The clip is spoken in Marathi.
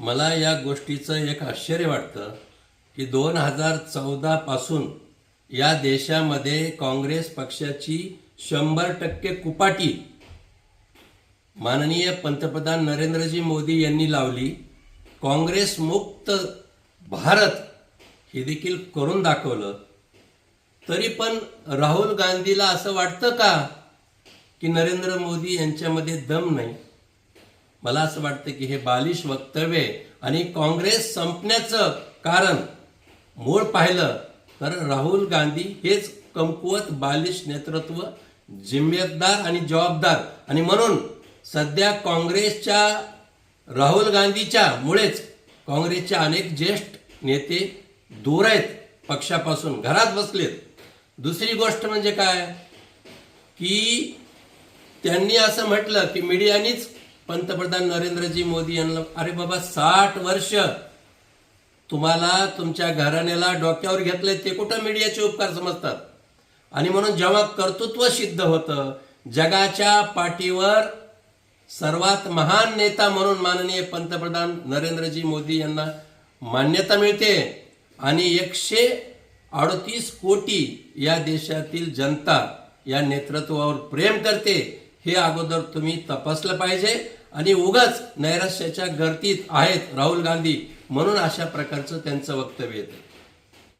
मला या गोष्टीचं एक आश्चर्य वाटतं की दोन हजार चौदापासून या देशामध्ये काँग्रेस पक्षाची शंभर टक्के कुपाटी माननीय पंतप्रधान नरेंद्रजी मोदी यांनी लावली. काँग्रेस मुक्त भारत हे देखील करून दाखवलं. तरी पण राहुल गांधीला असं वाटतं का की नरेंद्र मोदी यांच्यामध्ये दम नाही? मला असं वाटतं की हे बालिश वक्तव्य आणि काँग्रेस संपण्याचं कारण मूळ पाहिलं तर राहुल गांधी हेच कमकुवत बालिश नेतृत्व जिम्मेदार आणि जबाबदार. आणि म्हणून सध्या काँग्रेसच्या राहुल गांधीच्या मुळेच काँग्रेसचे अनेक ज्येष्ठ नेते दूर आहेत पक्षापासून घरात बसलेत. दुसरी गोष्ट म्हणजे काय? की त्यांनी असं म्हटलं की मीडियानीच पंतप्रधान नरेंद्रजी मोदी यांना अरे बाबा साठ वर्ष तुम्हाला तुमच्या घराण्याला डोक्यावर घेतलंय ते कुठं मीडियाचे उपकार समजतात? आणि म्हणून जेव्हा कर्तृत्व सिद्ध होतं जगाच्या पाठीवर सर्वात महान नेता म्हणून माननीय पंतप्रधान नरेंद्रजी मोदी यांना मान्यता मिळते. आणि एकशे अडतीस कोटी या देशातील जनता या नेतृत्वावर प्रेम करते हे अगोदर तुम्ही तपासलं पाहिजे. आणि उगाच नैराश्याच्या गर्दीत आहेत राहुल गांधी म्हणून अशा प्रकारचं त्यांचं वक्तव्य येतं.